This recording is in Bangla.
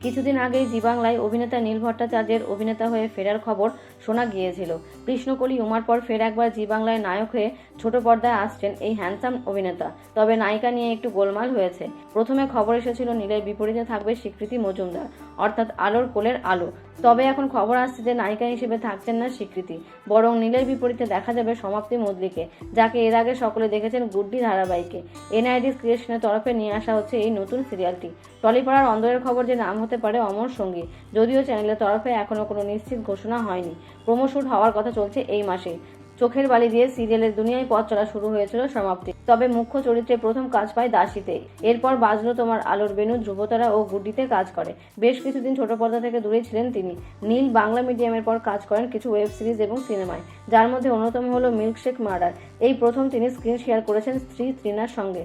কিছুদিন আগেই জি বাংলায় অভিনেতা নীল ভট্টাচার্যের অভিনেতা হয়ে ফেরার খবর শোনা গিয়েছিল। কৃষ্ণকলি উমার পর ফের একবার জি বাংলায় নায়ক হয়ে ছোট পর্দায় আসছেন এই হ্যান্ডসাম অভিনেতা। তবে নায়িকা নিয়ে একটু গোলমাল হয়েছে। প্রথমে খবর এসেছিল, নীলের বিপরীতে থাকবে স্বীকৃতি মজুমদার, অর্থাৎ আলোর কোলের আলো। তবে এখন খবর আসছে যে নায়িকা হিসেবে থাকছেন না স্বীকৃতি। বরং নীলের বিপরীতে দেখা যাবে সমাপ্তি মদলিকে যাকে এর আগে সকলে দেখেছেন গুড্ডি ধারাবাহিকে। এনআইডিস ক্রিয়েশনের তরফে নিয়ে আসা হচ্ছে এই নতুন সিরিয়ালটি। টলিপাড়ার অন্দরের খবর যে নাম হতে পারে অমর সঙ্গী, যদিও চ্যানেলের তরফে এখনও কোনো নিশ্চিত ঘোষণা হয়নি। প্রমোশুট হওয়ার কথা চলছে এই মাসে। চোখের বালি দিয়ে সিরিয়ালের দুনিয়ায় পথ চলা শুরু হয়েছিল সমাপ্তি। তবে মুখ্য চরিত্রে প্রথম কাজ পায় দাসীতে। এরপর বাজলো তোমার আলোর বেনু ধ্রুবতারা ও গুড্ডিতে কাজ করে। বেশ কিছুদিন ছোট পর্দা থেকে দূরে ছিলেন তিনি। নীল বাংলা মিডিয়ামের পর কাজ করেন কিছু ওয়েব সিরিজ এবং সিনেমায়, যার মধ্যে অন্যতম হলো মিল্কশেক মার্ডার। এই প্রথম তিনি স্ক্রিন শেয়ার করেছেন স্ত্রী ত্রিনার সঙ্গে।